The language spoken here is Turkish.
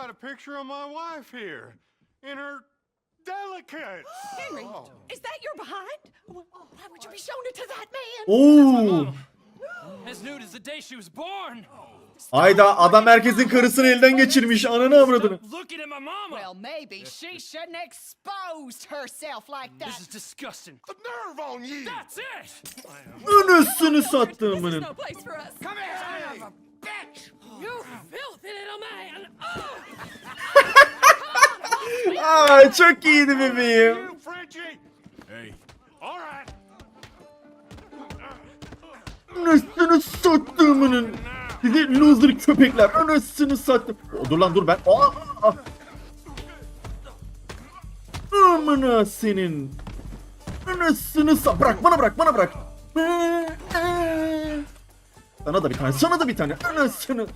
got a picture of my wife here in her delicates. Henry, is that your behind? Why would you be showing it to that man? Oo. As nude as the day she was born. Ayda adam herkesin karısını elden geçirmiş. Ananı avradını. Looking at my mama. Well, maybe she shouldn't have exposed herself like this that. is disgusting. The nerve on you! That's it. This is sattığımının. Come here, bitch! You filthy little man. Aa çok iyiydi bebeğim. Anasını sattığımının. Sizi loser köpekler. Anasını sattım. O, Dur lan dur ben. Aa, aa. Amına senin. Anasını sa... Bırak bana bırak bana bırak. Sana da bir tane sana da bir tane. Anasını.